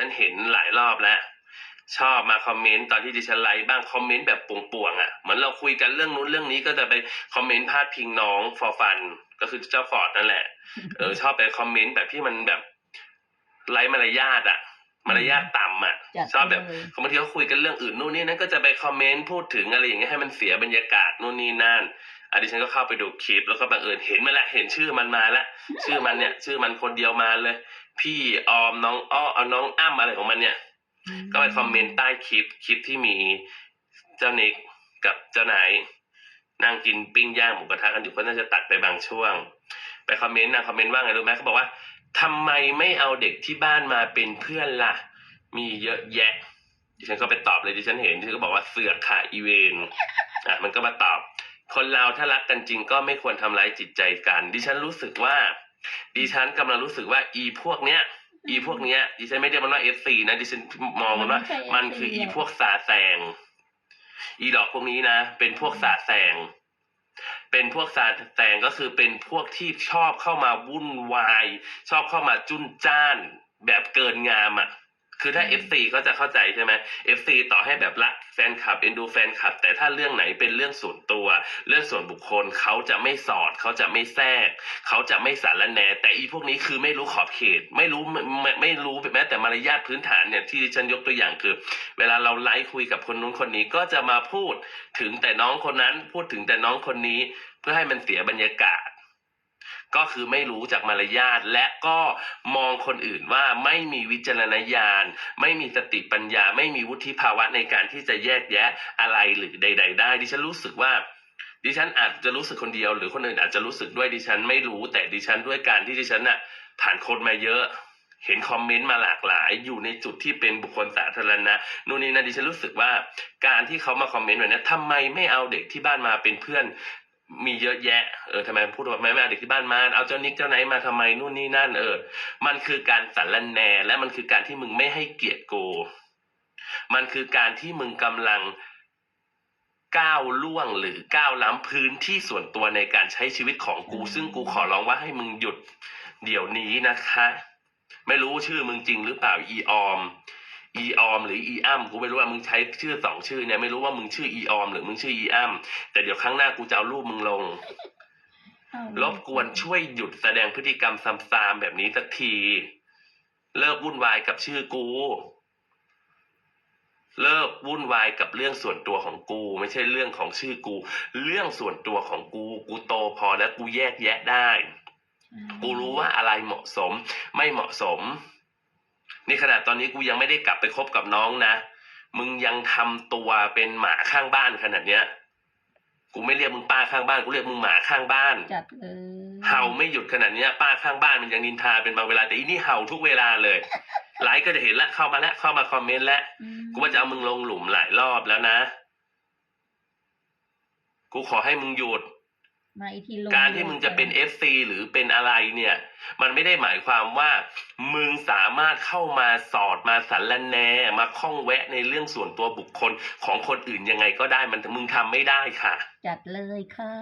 ฉันเห็นหลายรอบแล้ว ชอบมาคอมเมนต์ตอนที่ดิฉันไลฟ์บ้างคอมเมนต์แบบป่วงๆอะเหมือนเราคุยกันเรื่องนู้นเรื่องนี้ก็จะไปคอมเมนต์พาดพิงน้องฟอร์ฟันก็คือเจ้าฟอร์ดนั่นแหละเออชอบไปคอมเมนต์แบบที่มันแบบไร้มารยาทอะมารยาทต่ำอะจัดชอบแบบเลยบางทีเขาคุยกันเรื่องอื่นนู่นนี่นั่นก็จะไปคอมเมนต์พูดถึงอะไรอย่างเงี้ยให้มันเสียบรรยากาศนู่นนี่นั่นอะดิฉันก็เข้าไปดูคลิปแล้วก็บังเอิญเห็นมาแล้วเห็นชื่อมันมาแล้วชื่อมันเนี่ย ชื่อมันคนเดียวมาเลย พี่ออมน้องอ้อเอาน้องอ้ำอะไรของมันเนี่ย ก็ไปคอมเมนต์ใต้คลิปคลิปที่มีเจ้านิกกับเจ้านายนั่งกินปิ้งย่างหมูกระทะกันอยู่ก็น่าจะตัดไปบางช่วง ไปคอมเมนต์นะคอมเมนต์ว่าไงรู้ไหมเขาบอกว่าทำไมไม่เอาเด็กที่บ้านมาเป็นเพื่อนล่ะ มีเยอะแยะดิฉันก็ไปตอบเลยดิฉันเห็นดิฉันก็บอกว่าเสือกค่ะอีเวนอะมันก็มาตอบ คนเราถ้ารักกันจริงก็ไม่ควรทำร้ายจิตใจกัน ดิฉันรู้สึกว่า ดิฉันกำลังรู้สึกว่าอีพวกเนี้ย อีพวกเนี้ยดิฉันไม่เรียกมันว่าเอฟซีนะดิฉันมองมันว่ามันไม่ใช่ FC มันคืออีพวกสาแสง อีดอกพวกนี้นะ เป็นพวกสาแสง เป็นพวกสาแสงก็คือเป็นพวกที่ชอบเข้ามาวุ่นวาย ชอบเข้ามาจุนจ้าน แบบเกินงามอะ คือถ้า FC เขาจะเข้าใจใช่ไหม FC ต่อให้แบบรักแฟนคลับเอ็นดูแฟนคลับ แต่ถ้าเรื่องไหนเป็นเรื่องส่วนตัว เรื่องส่วนบุคคลเขาจะไม่สอดเขาจะไม่แทรก เขาจะไม่สารแหนแต่อีพวกนี้คือไม่รู้ขอบเขต ไม่รู้ไม่ไม่ไม่รู้แม้แต่มารยาทพื้นฐานเนี่ยที่ฉันยกตัวอย่างคือ เวลาเราไลฟ์คุยกับคนนู้นคนนี้ก็จะมาพูดถึงแต่น้องคนนั้นพูดถึงแต่น้องคนนี้ เพื่อให้มันเสียบรรยากาศ ก็คือไม่รู้จากมารยาทและก็มองคนอื่นว่าไม่มีวิจารณญาณ ไม่มีสติปัญญา ไม่มีวุฒิภาวะในการที่จะแยกแยะอะไรหรือใด ๆ ได้ดิฉันรู้สึกว่าดิฉันอาจจะรู้สึกคนเดียว หรือคนอื่นอาจจะรู้สึกด้วยดิฉันไม่รู้แต่ดิฉันด้วยการที่ดิฉันน่ะผ่านคนมาเยอะ เห็นคอมเมนต์มาหลากหลาย อยู่ในจุดที่เป็นบุคคลสาธารณะนู่นนี่นั่นดิฉันรู้สึกว่า การที่เขามาคอมเมนต์แบบนี้ทำไมไม่เอาเด็กที่บ้านมาเป็นเพื่อน มีเยอะแยะ เออทำไมพูดว่าไม่ไม่เอาเด็กที่บ้านมา เอาเจ้านิกเจ้าไหนมาทำไมนู่นนี่นั่น เออ มันคือการสารแหนและมันคือการที่มึงไม่ให้เกียรติกูมันคือการที่มึงกำลังก้าวล่วงหรือก้าวล้ำพื้นที่ส่วนตัวในการใช้ชีวิตของกู ซึ่งกูขอร้องว่าให้มึงหยุดเดี๋ยวนี้นะคะ ไม่รู้ชื่อมึงจริงหรือเปล่าอีออม อีออมหรืออีอ้ำกูไม่รู้ว่ามึงใช้ชื่อสองชื่อเนี่ยไม่รู้ว่ามึงชื่ออีออมหรือมึงชื่ออีอ้ำแต่เดี๋ยวครั้งหน้ากูจะเอารูปมึงลงเอารบกวนช่วยหยุดแสดงพฤติกรรมซ้ำๆแบบนี้สักที เลิกวุ่นวายกับชื่อกู เลิกวุ่นวายกับเรื่องส่วนตัวของกู ไม่ใช่เรื่องของชื่อกู เรื่องส่วนตัวของกู กูโตพอแล้วกูแยกแยะได้ กูรู้ว่าอะไรเหมาะสม ไม่เหมาะสม นี่ขนาดตอนนี้กูยังไม่ได้กลับไปคบกับน้องนะ มึงยังทำตัวเป็นหมาข้างบ้านขนาดเนี้ย กูไม่เรียกมึงป้าข้างบ้าน กูเรียกมึงหมาข้างบ้านจัดเลยเห่าไม่หยุดขนาดเนี้ย ป้าข้างบ้านมันยังนินทาเป็นบางเวลาแต่อีนี่เห่าทุกเวลาเลย ไลค์ก็จะเห็นละเข้ามาแล้วเข้ามาคอมเมนต์แล้วอืมกูว่าจะเอามึงลงหลุมหลายรอบแล้วนะ กูขอให้มึงหยุด มาอีกทีลงการที่มึงจะเป็น FC หรือเป็นอะไรเนี่ย มันไม่ได้หมายความว่ามึงสามารถเข้ามาสอดมาสารแหนมาข้องแวะในเรื่องส่วนตัวบุคคลของคนอื่นยังไงก็ได้มันมึงทำไม่ได้ค่ะ จัดเลยค่ะ